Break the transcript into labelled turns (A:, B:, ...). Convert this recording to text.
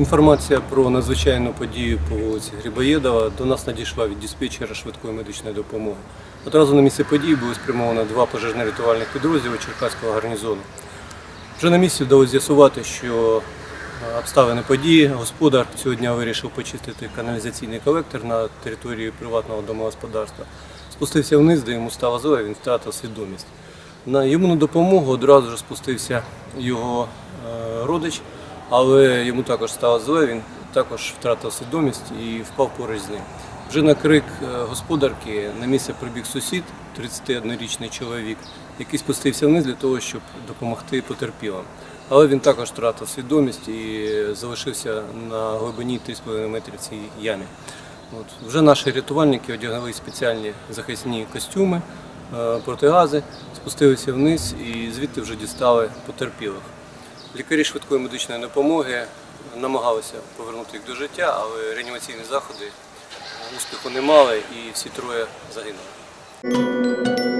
A: Інформація про надзвичайну подію по вулиці Грибоєдова до нас надійшла від диспетчера швидкої медичної допомоги. Одразу на місце події були спрямовано два пожежно-рятувальних підрозділи Черкаського гарнізону. Вже на місці вдалося з'ясувати, що е, обставини події господар цього дня вирішив почистити каналізаційний колектор на території приватного домогосподарства. Спустився вниз, де йому стало зле, він втратив свідомість. На йому на допомогу одразу ж спустився його е, родич, але йому також стало зле, він також втратив свідомість і впав поруч з ним. Вже на крик е, господарки на місце прибіг сусід, 31-річний чоловік, який спустився вниз для того, щоб допомогти потерпілим. Але він також втратив свідомість і залишився на глибині 3,5 метрів цій ямі. От. Вже наші рятувальники одягли спеціальні захисні костюми, е, протигази, спустилися вниз і звідти вже дістали потерпілих. Лікарі швидкої медичної допомоги намагалися повернути їх до життя, але реанімаційні заходи успіху не мали і всі троє загинули.